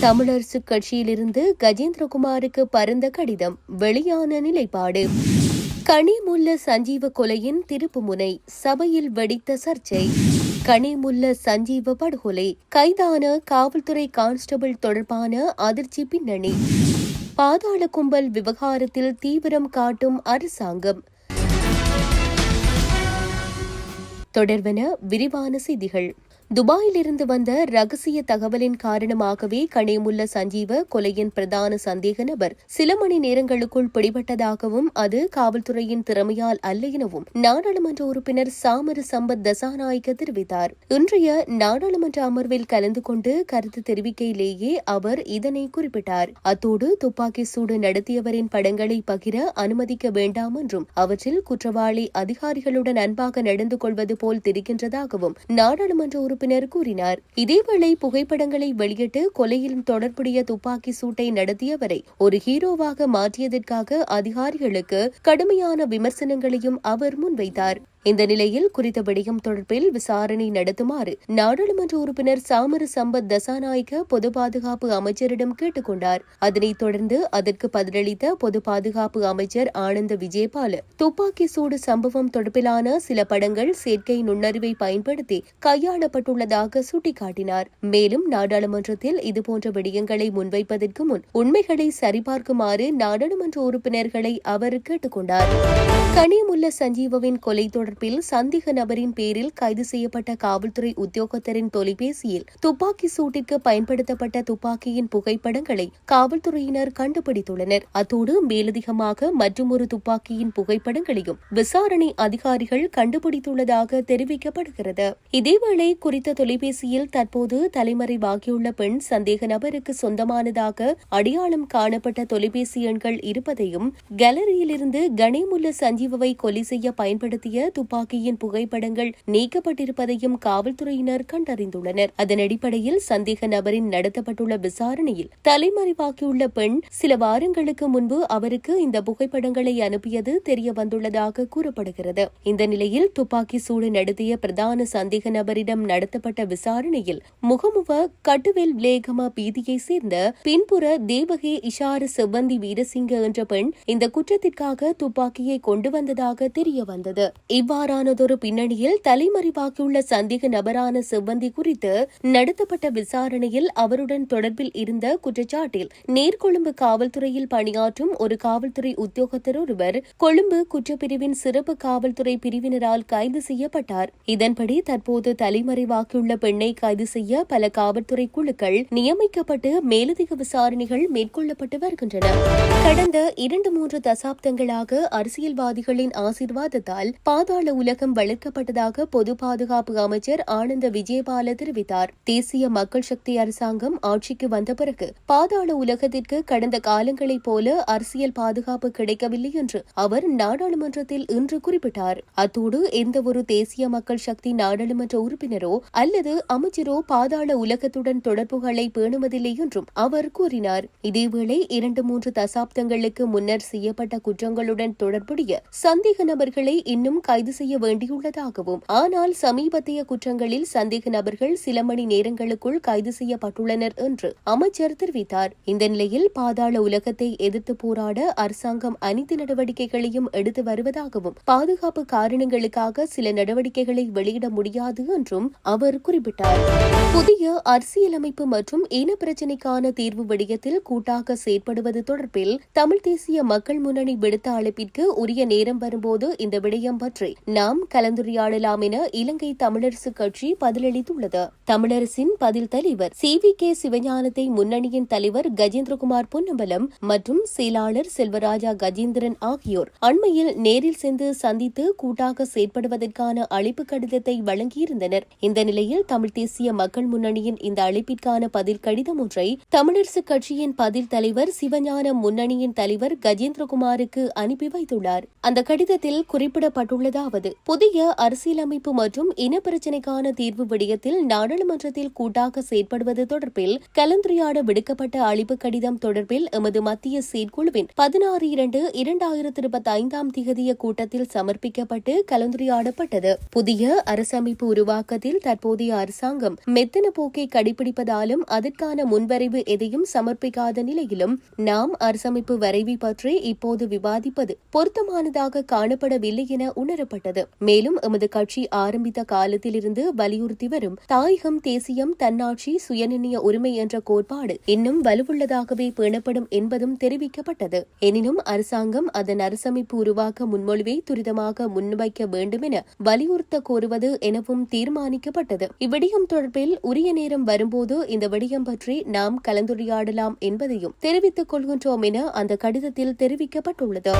தமிழரசு கட்சியிலிருந்து கஜேந்திரகுமாருக்கு பரந்த கடிதம் வெளியான நிலைப்பாடு. கனிமுல்ல சஞ்சீவ கொலையின் திருப்புமுனை சபையில் வெடித்த சர்ச்சை. கனிமுல்ல சஞ்சீவ படுகொலை கைதான காவல்துறை கான்ஸ்டபிள் தொடர்பான அதிர்ச்சி பின்னணி. பாதாள கும்பல் விவகாரத்தில் தீவிரம் காட்டும் அரசாங்கம். தொடர்வன விரிவான செய்திகள். துபாயிலிருந்து வந்த ரகசிய தகவலின் காரணமாகவே கணேமுல்ல சஞ்சீவ கொலையின் பிரதான சந்தேக நபர். சில மணி நேரங்களுக்குள் பிடிபட்டதாகவும் அது காவல்துறையின் திறமையால் அல்ல எனவும் நாடாளுமன்ற உறுப்பினர் சாமர சம்பத் தசாநாயக்க தெரிவித்தார். இன்றைய நாடாளுமன்ற அமர்வில் கலந்து கொண்டு கருத்து தெரிவிக்கையிலேயே அவர் இதனை குறிப்பிட்டார். அத்தோடு துப்பாக்கி சூடு நடத்தியவரின் படங்களை பகிர அனுமதிக்க வேண்டாம் என்றும் அவற்றில் குற்றவாளி அதிகாரிகளுடன் அன்பாக நடந்து கொள்வது போல் தெரிகின்றதாகவும் நாடாளுமன்ற உறுப்பினர் கூறினார். இதேவேளை புகைப்படங்களை வெளியிட்டு கொலையில் தொடர்புடைய துப்பாக்கி சூட்டை நடத்தியவரை ஒரு ஹீரோவாக மாற்றியதற்காக அதிகாரிகளுக்கு கடுமையான விமர்சனங்களையும் அவர் முன்வைத்தார். இந்த நிலையில் குறித்த விடயம் தொடர்பில் விசாரணை நடத்துமாறு நாடாளுமன்ற உறுப்பினர் சாமர சம்பத் தசாநாயக்க பொது பாதுகாப்பு அமைச்சரிடம் கேட்டுக் கொண்டார் அதனைத் தொடர்ந்து அதற்கு பதிலளித்த பொது பாதுகாப்பு அமைச்சர் ஆனந்த விஜயபால துப்பாக்கி சூடு சம்பவம் தொடர்பிலான சில படங்கள் செயற்கை நுண்ணறிவை பயன்படுத்தி கையாளப்பட்டுள்ளதாக சுட்டிக்காட்டினார். மேலும் நாடாளுமன்றத்தில் இதுபோன்ற விடயங்களை முன்வைப்பதற்கு முன் உண்மைகளை சரிபார்க்குமாறு நாடாளுமன்ற உறுப்பினர்களை அவர் கேட்டுக் கொண்டார் கனியமுல்ல சஞ்சீவவின் கொலை தொடர் தொடர்பில் சந்தேக நபரின் பேரில் கைது செய்யப்பட்ட காவல்துறை உத்தியோகத்தரின் தொலைபேசியில் துப்பாக்கி சூட்டிற்கு பயன்படுத்தப்பட்ட துப்பாக்கியின் புகைப்படங்களை காவல்துறையினர் கண்டுபிடித்துள்ளனர். அத்தோடு மேலதிகமாக மற்றொரு துப்பாக்கியின் புகைப்படங்களையும் விசாரணை அதிகாரிகள் கண்டுபிடித்துள்ளதாக தெரிவிக்கப்படுகிறது. இதேவேளை குறித்த தொலைபேசியில் தற்போது தலைமறைவாகியுள்ள பெண் சந்தேக நபருக்கு சொந்தமானதாக அடையாளம் காணப்பட்ட தொலைபேசி எண்கள் இருப்பதையும் கேலரியிலிருந்து கணேமுல்ல சஞ்சீவவை கொலை செய்ய பயன்படுத்திய துப்பாக்கியின் புகைப்படங்கள் நீக்கப்பட்டிருப்பதையும் காவல்துறையினர் கண்டறிந்துள்ளனர். அதன் அடிப்படையில் சந்தேக நபரின் நடத்தப்பட்டுள்ள விசாரணையில் தலைமறைவாக்கியுள்ள பெண் சில வாரங்களுக்கு முன்பு அவருக்கு இந்த புகைப்படங்களை அனுப்பியது தெரிய வந்துள்ளதாக கூறப்படுகிறது. இந்த நிலையில் துப்பாக்கி சூடு நடத்திய பிரதான சந்தேக நபரிடம் நடத்தப்பட்ட விசாரணையில் முகமுவ கட்டுவேல் விலேகம பீதியைச் சேர்ந்த பின்புற தேவகே இஷார செவ்வந்தி வீரசிங்க என்ற பெண் இந்த குற்றத்திற்காக துப்பாக்கியை கொண்டு வந்ததாக தெரிய வந்தது இவ்வாறானதொரு பின்னணியில் தலைமறைவாகியுள்ள சந்தேக நபரான செவ்வந்தி குறித்து நடத்தப்பட்ட விசாரணையில் அவருடன் தொடர்பில் இருந்த குற்றச்சாட்டில் நேர்கொழும்பு காவல்துறையில் பணியாற்றும் ஒரு காவல்துறை உத்தியோகத்தர் ஒருவர் கொழும்பு குற்றப்பிரிவின் சிறப்பு காவல்துறை பிரிவினரால் கைது செய்யப்பட்டார். இதன்படி தற்போது தலைமறைவாகியுள்ள பெண்ணை கைது செய்ய பல காவல்துறை குழுக்கள் நியமிக்கப்பட்டு மேலதிக விசாரணைகள் மேற்கொள்ளப்பட்டு வருகின்றன. கடந்த இரண்டு மூன்று தசாப்தங்களாக அரசியல்வாதிகளின் ஆசீர்வாதத்தால் பாதுகாப்பு பாதாள உலகம் வளர்க்கப்பட்டதாக பொது பாதுகாப்பு அமைச்சர் ஆனந்த விஜயபால தெரிவித்தார். தேசிய மக்கள் சக்தி அரசாங்கம் ஆட்சிக்கு வந்த பிறகு பாதாள உலகத்திற்கு கடந்த காலங்களைப் போல அரசியல் பாதுகாப்பு கிடைக்கவில்லை என்று அவர் நாடாளுமன்றத்தில் இன்று குறிப்பிட்டார். அத்தோடு எந்தவொரு தேசிய மக்கள் சக்தி நாடாளுமன்ற உறுப்பினரோ அல்லது அமைச்சரோ பாதாள உலகத்துடன் தொடர்புகளை பேணுவதில்லை என்றும் அவர் கூறினார். இதேவேளை இரண்டு மூன்று தசாப்தங்களுக்கு முன்னர் செய்யப்பட்ட குற்றங்களுடன் தொடர்புடைய சந்தேக நபர்களை இன்னும் கைது செய்ய வேண்டியுள்ளதாகவும் ஆனால் சமீபத்திய குற்றங்களில் சந்தேக நபர்கள் சில மணி நேரங்களுக்குள் கைது செய்யப்பட்டுள்ளனர் என்று அமைச்சர் தெரிவித்தார். இந்த நிலையில் பாதாள உலகத்தை எதிர்த்து போராட அரசாங்கம் அனைத்து நடவடிக்கைகளையும் எடுத்து வருவதாகவும் பாதுகாப்பு காரணங்களுக்காக சில நடவடிக்கைகளை வெளியிட முடியாது என்றும் அவர் குறிப்பிட்டார். புதிய அரசியலமைப்பு மற்றும் இன பிரச்சினைக்கான தீர்வு விடயத்தில் கூட்டாக செயற்படுவது தொடர்பில் தமிழ் தேசிய மக்கள் முன்னணி விடுத்த அழைப்பிற்கு உரிய நேரம் வரும்போது இந்த விடயம் பற்றி நாம் கலந்துரையாடலாம் என இலங்கை தமிழரசு கட்சி பதிலளித்துள்ளது. தமிழரசின் பதில் தலைவர் சி. வி. கே. சிவஞானத்தை முன்னணியின் தலைவர் கஜேந்திரகுமார் பொன்னம்பலம் மற்றும் செயலாளர் செல்வராஜா கஜேந்திரன் ஆகியோர் அண்மையில் நேரில் சென்று சந்தித்து கூட்டாக செயற்படுவதற்கான அழைப்பு கடிதத்தை வழங்கியிருந்தனர். இந்த நிலையில் தமிழ் தேசிய மக்கள் முன்னணியின் இந்த அழைப்பிற்கான பதில் கடிதம் ஒன்றை தமிழரசு கட்சியின் பதில் தலைவர் சிவஞான முன்னணியின் தலைவர் கஜேந்திரகுமாருக்கு அனுப்பி வைத்துள்ளார். அந்த கடிதத்தில் குறிப்பிடப்பட்டுள்ளதா முதலாவது புதிய அரசியலமைப்பு மற்றும் இன பிரச்சினைக்கான தீர்வு விடயத்தில் நாடாளுமன்றத்தில் கூட்டாக செயற்படுவது தொடர்பில் கலந்துரையாட விடுக்கப்பட்ட அழிப்பு கடிதம் தொடர்பில் எமது மத்திய செயற்குழுவின் பதினாறு இரண்டு இரண்டாயிரத்தி இருபத்தி ஐந்தாம் திகதிய கூட்டத்தில் சமர்ப்பிக்கப்பட்டு கலந்துரையாடப்பட்டது. புதிய அரசமைப்பு உருவாக்கத்தில் தற்போதைய அரசாங்கம் மெத்தன போக்கை கடைபிடிப்பதாலும் அதற்கான முன்வரைவு எதையும் சமர்ப்பிக்காத நிலையிலும் நாம் அரசமைப்பு வரைவை பற்றி இப்போது விவாதிப்பது பொருத்தமானதாக காணப்படவில்லை என உணரப்பட்டது மேலும் எமது கட்சி ஆரம்பித்த காலத்திலிருந்து வலியுறுத்தி வரும் தாயகம் தேசியம் தன்னாட்சி சுயநிர்ணய உரிமை என்ற கோட்பாடு இன்னும் வலுவுள்ளதாகவே பேணப்படும் என்பதும் தெரிவிக்கப்பட்டது. எனினும் அரசாங்கம் அதன் அரசமைப்பு உருவாக்க முன்மொழிவை துரிதமாக முன்வைக்க வேண்டும் என வலியுறுத்த கோருவது எனவும் தீர்மானிக்கப்பட்டது. இவ்விடயம் தொடர்பில் உரிய நேரம் வரும்போது இந்த விடயம் பற்றி நாம் கலந்துரையாடலாம் என்பதையும் தெரிவித்துக் கொள்கின்றோம் என அந்த கடிதத்தில் தெரிவிக்கப்பட்டுள்ளது.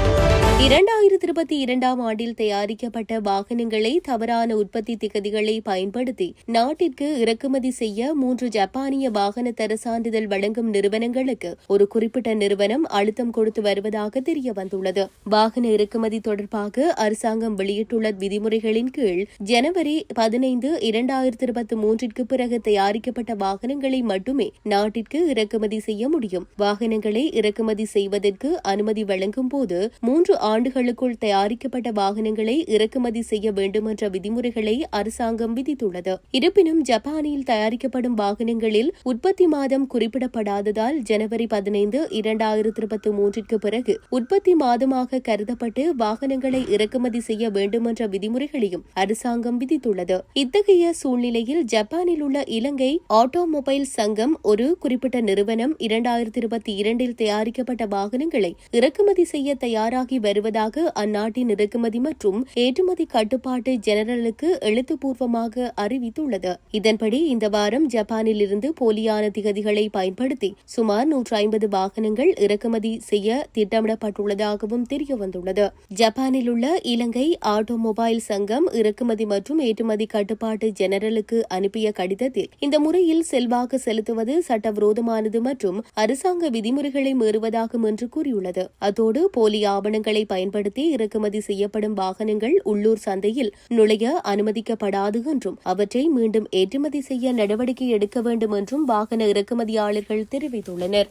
இரண்டாயிரத்தி இருபத்தி இரண்டாம் ஆண்டில் தயாரிக்க தயாரிக்கப்பட்ட வாகனங்களை தவறான உற்பத்தி திகதிகளை பயன்படுத்தி நாட்டிற்கு இறக்குமதி செய்ய மூன்று ஜப்பானிய வாகன தர சான்றிதழ் வழங்கும் நிறுவனங்களுக்கு ஒரு குறிப்பிட்ட நிறுவனம் அழுத்தம் கொடுத்து வருவதாக தெரிய வந்துள்ளது வாகன இறக்குமதி தொடர்பாக அரசாங்கம் வெளியிட்டுள்ள விதிமுறைகளின் கீழ் ஜனவரி பதினைந்து இரண்டாயிரத்தி இருபத்தி மூன்றிற்கு பிறகு தயாரிக்கப்பட்ட வாகனங்களை மட்டுமே நாட்டிற்கு இறக்குமதி செய்ய முடியும். வாகனங்களை இறக்குமதி செய்வதற்கு அனுமதி வழங்கும் போது மூன்று ஆண்டுகளுக்குள் தயாரிக்கப்பட்ட வாகனங்களை இறக்குமதி செய்ய வேண்டும் என்ற விதிமுறைகளை அரசாங்கம் விதித்துள்ளது. இருப்பினும் ஜப்பானில் தயாரிக்கப்படும் வாகனங்களில் உற்பத்தி மாதம் குறிப்பிடப்படாததால் ஜனவரி பதினைந்து இரண்டாயிரத்தி இருபத்தி மூன்றிற்கு பிறகு உற்பத்தி மாதமாக கருதப்பட்டு வாகனங்களை இறக்குமதி செய்ய வேண்டும் என்ற விதிமுறைகளையும் அரசாங்கம் விதித்துள்ளது. இத்தகைய சூழ்நிலையில் ஜப்பானில் உள்ள இலங்கை ஆட்டோமொபைல் சங்கம் ஒரு குறிப்பிட்ட நிறுவனம் இரண்டாயிரத்தி இருபத்தி இரண்டில் தயாரிக்கப்பட்ட வாகனங்களை இறக்குமதி செய்ய தயாராகி வருவதாக அந்நாட்டின் இறக்குமதி மற்றும் ஏற்றுமதி கட்டுப்பாட்டு ஜெனரலுக்கு எழுத்துப்பூர்வமாக அறிவித்துள்ளது. இதன்படி இந்த வாரம் ஜப்பானில் இருந்து போலியான திகதிகளை பயன்படுத்தி சுமார் நூற்று ஐம்பது வாகனங்கள் இறக்குமதி செய்ய திட்டமிடப்பட்டுள்ளதாகவும் தெரியவந்துள்ளது. ஜப்பானில் உள்ள இலங்கை ஆட்டோமொபைல் சங்கம் இறக்குமதி மற்றும் ஏற்றுமதி கட்டுப்பாட்டு ஜெனரலுக்கு அனுப்பிய கடிதத்தில் இந்த முறையில் செல்வாக்கு செலுத்துவது சட்டவிரோதமானது மற்றும் அரசாங்க விதிமுறைகளை மீறுவதாகும் என்று கூறியுள்ளது. அத்தோடு போலி ஆவணங்களை பயன்படுத்தி இறக்குமதி செய்யப்படும் வாகனங்கள் உள்ளூர் சந்தையில் நுழைய அனுமதிக்கப்படாது என்றும் அவற்றை மீண்டும் ஏற்றுமதி செய்ய நடவடிக்கை எடுக்க வேண்டும் என்றும் வாகன இறக்குமதியாளர்கள் தெரிவித்துள்ளனர்.